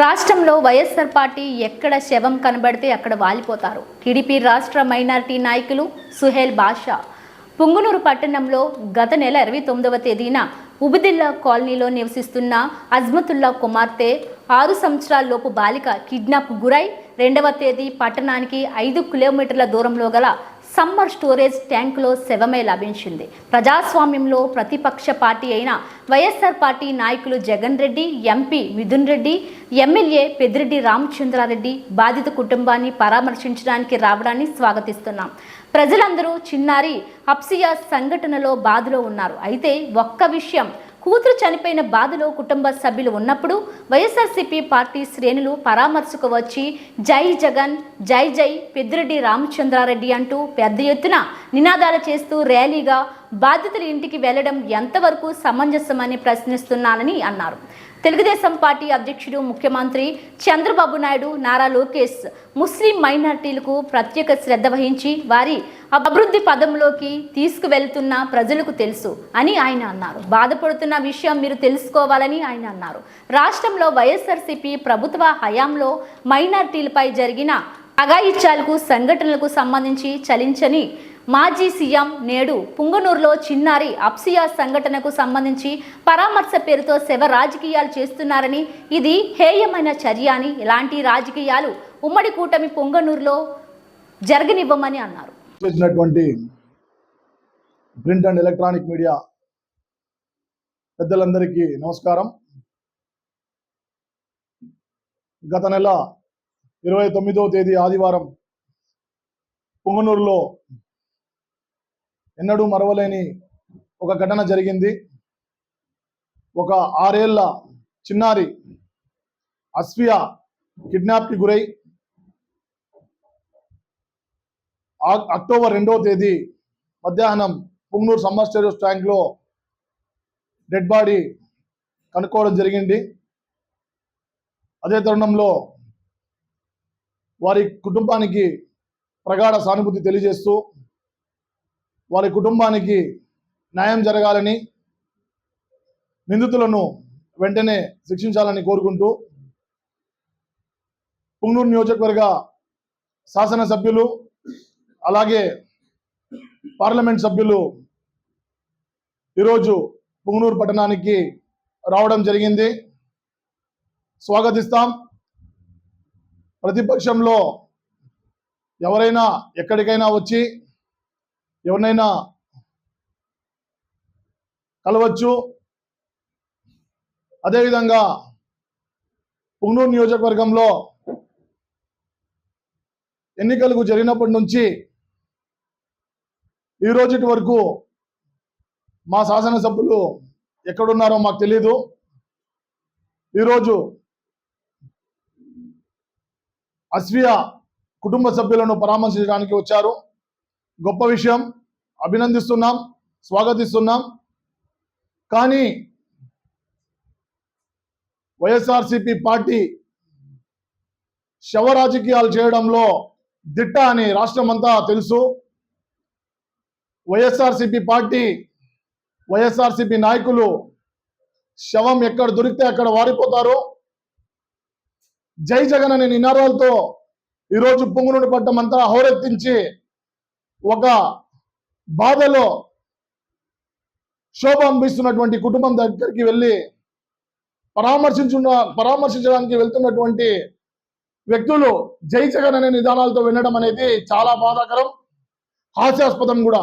రాష్ట్రంలో వైఎస్ఆర్ పార్టీ ఎక్కడ శవం కనబడితే అక్కడ వాలిపోతారు. టీడీపీ రాష్ట్ర మైనారిటీ నాయకులు సుహేల్ బాషా. పుంగునూరు పట్టణంలో గత నెల ఇరవై తొమ్మిదవ తేదీన ఉబిదిల్లా కాలనీలో నివసిస్తున్న అజ్మతుల్లా కుమార్తె ఆరు సంవత్సరాలలోపు బాలిక కిడ్నాప్ గురై రెండవ తేదీ పట్టణానికి ఐదు కిలోమీటర్ల దూరంలో గల సమ్మర్ స్టోరేజ్ ట్యాంకులో శవమే లభించింది. ప్రజాస్వామ్యంలో ప్రతిపక్ష పార్టీ అయిన వైఎస్ఆర్ పార్టీ నాయకులు జగన్ రెడ్డి ఎంపీ మిథున్ రెడ్డి ఎమ్మెల్యే పెద్దిరెడ్డి రామచంద్రారెడ్డి బాధిత కుటుంబాన్ని పరామర్శించడానికి రావడాన్ని స్వాగతిస్తున్నాం. ప్రజలందరూ చిన్నారి అప్సియా సంఘటనలో బాధలో ఉన్నారు. అయితే ఒక్క విషయం కూతురు చనిపోయిన బాధలో కుటుంబ సభ్యులు ఉన్నప్పుడు వైఎస్ఆర్సీపీ పార్టీ శ్రేణులు పరామర్శకు వచ్చి జై జగన్ జై జై పెద్దిరెడ్డి రామచంద్రారెడ్డి అంటూ పెద్ద ఎత్తున నినాదాలు చేస్తూ ర్యాలీగా బాధ్యతలు ఇంటికి వెళ్ళడం ఎంతవరకు సమంజసమని ప్రశ్నిస్తున్నానని అన్నారు. తెలుగుదేశం పార్టీ అధ్యక్షుడు ముఖ్యమంత్రి చంద్రబాబు నాయుడు నారా లోకేష్ ముస్లిం మైనార్టీలకు ప్రత్యేక శ్రద్ధ వహించి వారి అభివృద్ధి పదంలోకి తీసుకువెళ్తున్న ప్రజలకు తెలుసు అని ఆయన అన్నారు. బాధపడుతున్న విషయం మీరు తెలుసుకోవాలని ఆయన అన్నారు. రాష్ట్రంలో వైఎస్ఆర్సీపీ ప్రభుత్వ హయాంలో మైనార్టీలపై జరిగిన అగాయిత్యాలకు సంఘటనలకు సంబంధించి చలించని మాజీ సీఎం నేడు పుంగనూరులో చిన్నారి అప్సియా సంఘటనకు సంబంధించి పరామర్శ పేరుతో శవ రాజకీయాలు చేస్తున్నారని ఇది హేయమైన చర్య అని ఇలాంటి రాజకీయాలు ఉమ్మడి కూటమి పొంగనూరులో జరగనివ్వమని అన్నారు. చేసినటువంటి ప్రింట్ అండ్ ఎలక్ట్రానిక్ మీడియా పెద్దలందరికీ నమస్కారం. గత నెల ఇరవై తొమ్మిదవ తేదీ ఆదివారం పుంగనూరులో ఎన్నడూ మరవలేని ఒక ఘటన జరిగింది. ఒక ఆరేళ్ళ చిన్నారి అస్ఫియా కిడ్నాప్కి గురై అక్టోబర్ రెండవ తేదీ మధ్యాహ్నం పుంగనూరు సమ్మర్ స్టేరియస్ ట్యాంక్లో డెడ్ బాడీ కనుక్కోవడం జరిగింది. అదే తరుణంలో వారి కుటుంబానికి ప్రగాఢ సానుభూతి తెలియజేస్తూ వారి కుటుంబానికి న్యాయం జరగాలని నిందితులను వెంటనే శిక్షించాలని కోరుకుంటూ పుంగనూరు నియోజకవర్గ శాసనసభ్యులు అలాగే పార్లమెంట్ సభ్యులు ఈరోజు పుంగనూరు పట్టణానికి రావడం జరిగింది. స్వాగతిస్తాం. ప్రతిపక్షంలో ఎవరైనా ఎక్కడికైనా వచ్చి ఎవరినైనా కలవచ్చు. అదేవిధంగా పుంగనూరు నియోజకవర్గంలో ఎన్నికలకు జరిగినప్పటి నుంచి ఈ రోజుటి వరకు మా శాసనసభ్యులు ఎక్కడున్నారో మాకు తెలియదు ఈరోజు అస్వియా కుటుంబ సభ్యులను పరామర్శించడానికి వచ్చారు. గొప్ప విషయం. అభినందిస్తున్నాం. స్వాగతిస్తున్నాం. కానీ వైఎస్ఆర్సిపి పార్టీ శవ రాజకీయాలు చేయడంలో దిట్ట అని రాష్ట్రమంతా తెలుసు. వైఎస్ఆర్సిపి పార్టీ వైఎస్ఆర్సిపి నాయకులు శవం ఎక్కడ దొరికితే అక్కడ వారిపోతారు. జై జగన్ అనే నినాదాలతో ఈరోజు పొంగునుడి పట్టం అంతా హోరెత్తించి ఒక బాధలో శోభ అందిస్తున్నటువంటి కుటుంబం దగ్గరికి వెళ్ళి పరామర్శించున్న పరామర్శించడానికి వెళ్తున్నటువంటి వ్యక్తులు జై జగన్ అనే నిదానాలతో వినడం అనేది చాలా బాధాకరం హాస్యాస్పదం కూడా.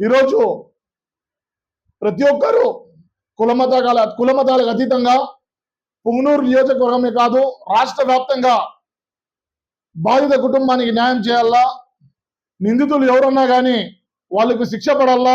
ఈరోజు ప్రతి ఒక్కరూ కులమతాల కులమతాలకు అతీతంగా పుంగనూరు నియోజకవర్గమే కాదు రాష్ట్ర వ్యాప్తంగా బాధిత కుటుంబానికి న్యాయం చేయాలా నిందితులు ఎవరన్నా కానీ వాళ్ళకు శిక్ష పడాలా?